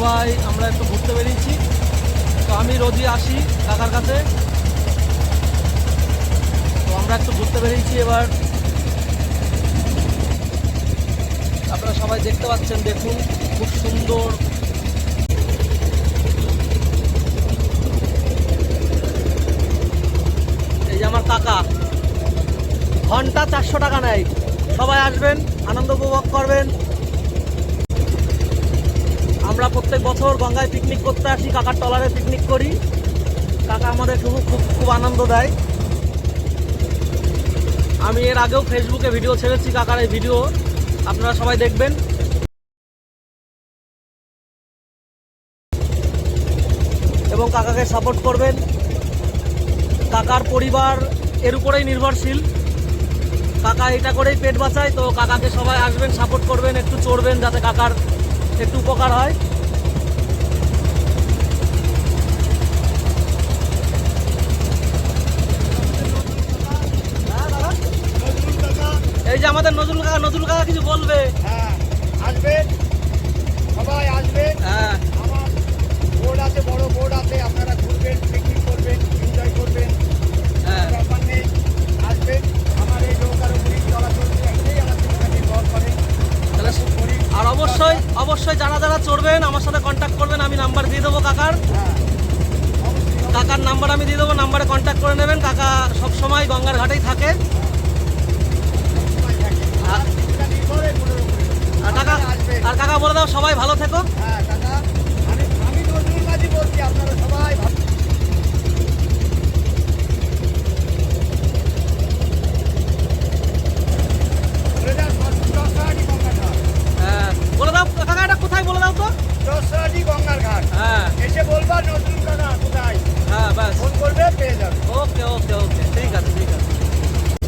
সবাই, আমরা একটু ঘুরতে বেরিয়েছি। তো আমি রোজই আসি কাকার কাছে। তো আমরা একটু ঘুরতে বেরিয়েছি এবার। আপনারা সবাই দেখতে পাচ্ছেন, দেখুন, খুব সুন্দর। এই যে আমার কাকা। ঘণ্টা চারশো টাকা নেয়। সবাই আসবেন, আনন্দ উপভোগ করবেন। আমরা প্রত্যেক বছর গঙ্গায় পিকনিক করতে আসি, কাকার টলারে পিকনিক করি। কাকা আমাদের খুব খুব খুব আনন্দ দেয়। আমি এর আগেও ফেসবুকে ভিডিও ছেড়েছি কাকার এই ভিডিও আপনারা সবাই দেখবেন। এবং কাকাকে সাপোর্ট করবেন। কাকার পরিবার এর উপরেই নির্ভরশীল। কাকা এটা করেই পেট বাঁচায়, তো কাকাকে সবাই আসবেন সাপোর্ট করবেন, একটু চড়বেন যাতে কাকার একটু উপকার হয়। এই যে আমাদের নজরুল কাকা নজরুল কাকা কিছু বলবে? হ্যাঁ। অবশ্যই যারা যারা চড়বেন, আমার সাথে কন্ট্যাক্ট করবেন, আমি নাম্বার দিয়ে দেবো কাকার। কাকার নাম্বার আমি দিয়ে দেবো নাম্বারে কন্ট্যাক্ট করে নেবেন। কাকা সব সময় গঙ্গার ঘাটেই থাকে। আর কাকা আর কাকা বলে দাও, সবাই ভালো থেকো। হ্যাঁ কাকা